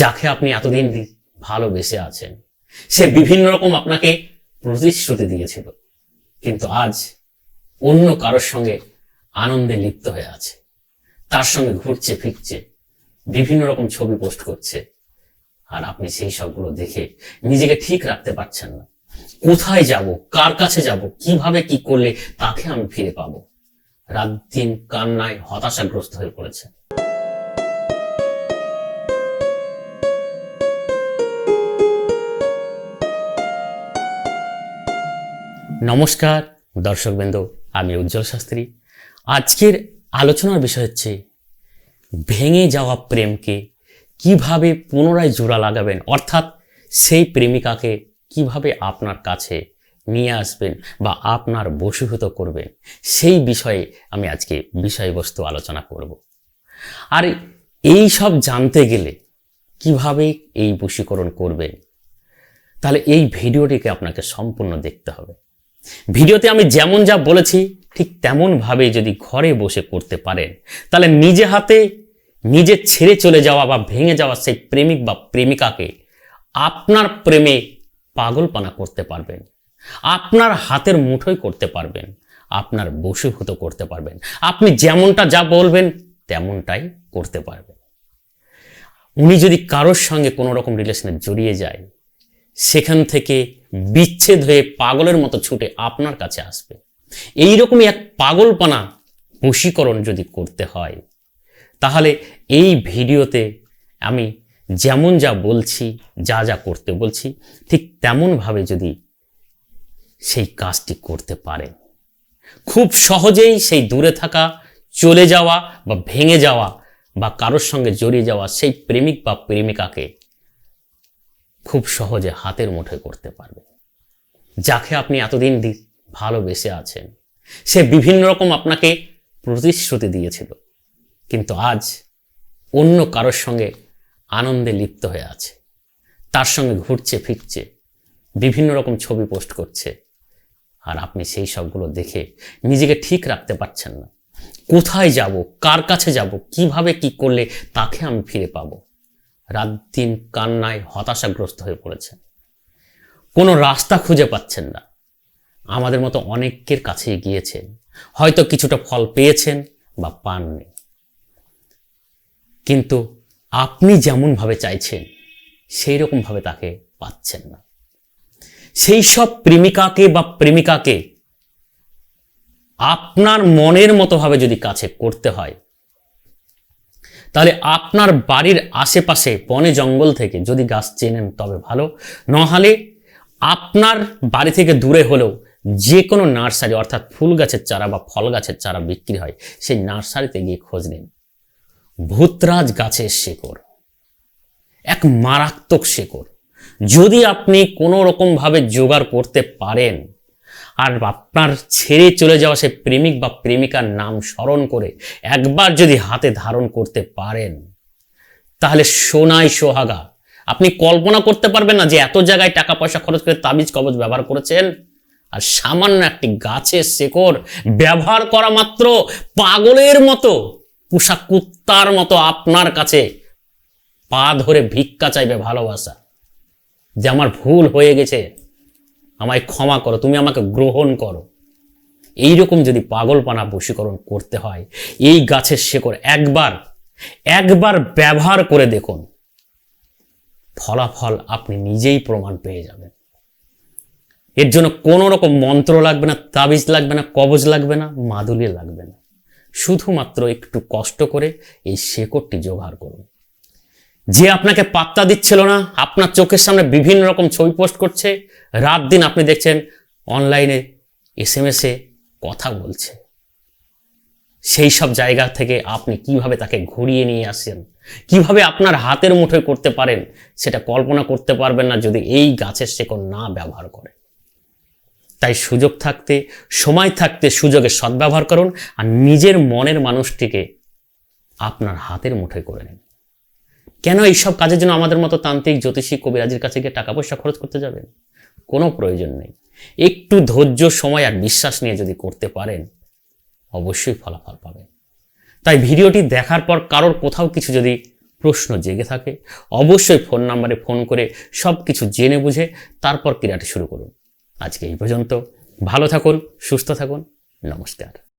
যাকে আপনি এতদিন ভালোবেসে আছেন। সে বিভিন্ন রকম আপনাকে প্রতিশ্রুতি দিয়েছিল, কিন্তু আজ অন্য কারোর সঙ্গে আনন্দে লিপ্ত হয়ে আছে। তার সঙ্গে ঘুরছে, ফিরছে, বিভিন্ন রকম ছবি পোস্ট করছে, আর আপনি সেই সবগুলো দেখে নিজেকে ঠিক রাখতে পারছেন না। কোথায় যাব, কার কাছে যাব, কীভাবে কি করলে তাকে আমি ফিরে পাবো? রাত দিন কান্নায় হতাশাগ্রস্ত হয়ে পড়েছে। নমস্কার, দর্শকবৃন্দ, আমি উজ্জ্বল শাস্ত্রী। আজকের আলোচনার বিষয় হচ্ছে, ভেঙে যাওয়া প্রেমকে কীভাবে পুনরায় জোড়া লাগাবেন, অর্থাৎ সেই প্রেমিকাকে কীভাবে আপনার কাছে নিয়ে আসবেন বা আপনার বশীভূত করবেন, সেই বিষয়ে আমি আজকে বিষয়বস্তু আলোচনা করব। আর এই সব জানতে গেলে কীভাবে এই বশীকরণ করবেন, তাহলে এই ভিডিওটিকে আপনাকে সম্পূর্ণ দেখতে হবে। ভিডিওতে আমি যেমন যা বলেছি, ঠিক তেমনভাবে যদি ঘরে বসে করতে পারেন, তাহলে নিজে হাতে নিজে ছেড়ে চলে যাওয়া বা ভেঙে যাওয়া সেই প্রেমিক বা প্রেমিকাকে আপনার প্রেমে পাগলপানা করতে পারবেন, আপনার হাতের মুঠোই করতে পারবেন, আপনার বশীভূত করতে পারবেন, আপনি যেমনটা যা বলবেন তেমনটাই করতে পারবেন। উনি যদি কারোর সঙ্গে কোনো রকম রিলেশনে জড়িয়ে যায়, সেখান থেকে বিচ্ছেদ হয়ে পাগলের মতো ছুটে আপনার কাছে আসবে। এইরকমই এক পাগলপানা বশীকরণ যদি করতে হয়, তাহলে এই ভিডিওতে আমি যেমন যা বলছি, যা যা করতে বলছি, ঠিক তেমনভাবে যদি সেই কাজটি করতে পারেন খুব সহজেই সেই দূরে থাকা, চলে যাওয়া বা ভেঙে যাওয়া বা কারোর সঙ্গে জড়িয়ে যাওয়া সেই প্রেমিক বা প্রেমিকাকে খুব সহজে হাতের মুঠোয় করতে পারবে। যাকে আপনি এতদিন ভালোবেসে আছেন, সে বিভিন্ন রকম আপনাকে প্রতিশ্রুতি দিয়েছিল, কিন্তু আজ অন্য কারোর সঙ্গে আনন্দে লিপ্ত হয়ে আছে। তার সঙ্গে ঘুরছে, ফিরছে, বিভিন্ন রকম ছবি পোস্ট করছে, আর আপনি সেই সবগুলো দেখে নিজেকে ঠিক রাখতে পারছেন না। কোথায় যাব? কার কাছে যাব? কীভাবে কি করলে তাকে আমি ফিরে পাবো? রাত দিন কান্নায় হতাশাগ্রস্ত হয়ে পড়েছেন কোনো রাস্তা খুঁজে পাচ্ছেন না। আমাদের মতো অনেকের কাছে গিয়েছেন। হয়তো কিছুটা ফল পেয়েছেন বা পাননি। কিন্তু আপনি যেমনভাবে চাইছেন সেই রকমভাবে তাকে পাচ্ছেন না। সেই সব প্রেমিকাকে বা প্রেমিকাকে আপনার মনের মতোভাবে যদি কাছে করতে হয় তাহলে আপনার বাড়ির আশেপাশে বনে জঙ্গল থেকে যদি গাছ চেনেন, তবে ভালো। নহালে আপনার বাড়ি থেকে দূরে হলেও যে কোনো নার্সারি, অর্থাৎ ফুল গাছের চারা বা ফল গাছের চারা বিক্রি হয়, সেই নার্সারিতে গিয়ে খোঁজ নিন। ভূতরাজ গাছের শেকড়, এক মারাত্মক শেকড়। যদি আপনি কোনো রকমভাবে জোগাড় করতে পারেন আর আপনার ছেড়ে চলে যাওয়া সে প্রেমিক বা প্রেমিকার নাম স্মরণ করে একবার যদি হাতে ধারণ করতে পারেন, তাহলে সোনাই সোহাগা, আপনি কল্পনা করতে পারবেন না যে এত জায়গায় টাকা পয়সা খরচ করে তাবিজ কবজ ব্যবহার করেছেন। আর সামান্য একটি গাছের শেকড় ব্যবহার করা মাত্র পাগলের মতো, পোষা কুত্তার মতো আপনার কাছে পা ধরে ভিক্ষা চাইবে ভালোবাসা। যে আমার ভুল হয়ে গেছে আমায় ক্ষমা করো, তুমি আমাকে গ্রহণ করো। এইরকম যদি পাগলপানা বশীকরণ করতে হয়, এই গাছের শেকড় একবার একবার ব্যবহার করে দেখুন, ফলাফল আপনি নিজেই প্রমাণ পেয়ে যাবেন। এর জন্য কোনো রকম মন্ত্র লাগবে না, তাবিজ লাগবে না, কবজ লাগবে না, মাদুলি লাগবে না। শুধুমাত্র একটু কষ্ট করে এই শেকড়টি জোগাড় করুন। যে আপনাকে পাত্তা দিচ্ছিল না, আপনার চোখের সামনে বিভিন্ন রকম ছবি পোস্ট করছে, রাত দিন আপনি দেখছেন অনলাইনে এস এম এসে কথা বলছে। সেই সব জায়গা থেকে আপনি কীভাবে তাকে ঘুরিয়ে নিয়ে আসেন? কীভাবে আপনার হাতের মুঠোয় করতে পারেন? সেটা কল্পনা করতে পারবেন না যদি এই গাছের শেকড় না ব্যবহার করে। তাই সুযোগ থাকতে, সময় থাকতে সুযোগের সদ্ব্যবহার করুন আর নিজের মনের মানুষটিকে আপনার হাতের মুঠোয় করে নিন। কেন এইসব কাজের জন্য আমাদের মতো তান্ত্রিক, জ্যোতিষী, কবিরাজির কাছে গিয়ে টাকা পয়সা খরচ করতে যাবেন? কোনো প্রয়োজন নেই। একটু ধৈর্য, সময় আর বিশ্বাস নিয়ে যদি করতে পারেন, অবশ্যই ফলাফল পাবেন। তাই ভিডিওটি দেখার পর কারোর কোথাও কিছু যদি প্রশ্ন জেগে থাকে, অবশ্যই ফোন নাম্বারে ফোন করে সব কিছু জেনে বুঝে তারপর ক্রীড়াটি শুরু করুন। আজকে এই পর্যন্ত। ভালো থাকুন, সুস্থ থাকুন। নমস্কার।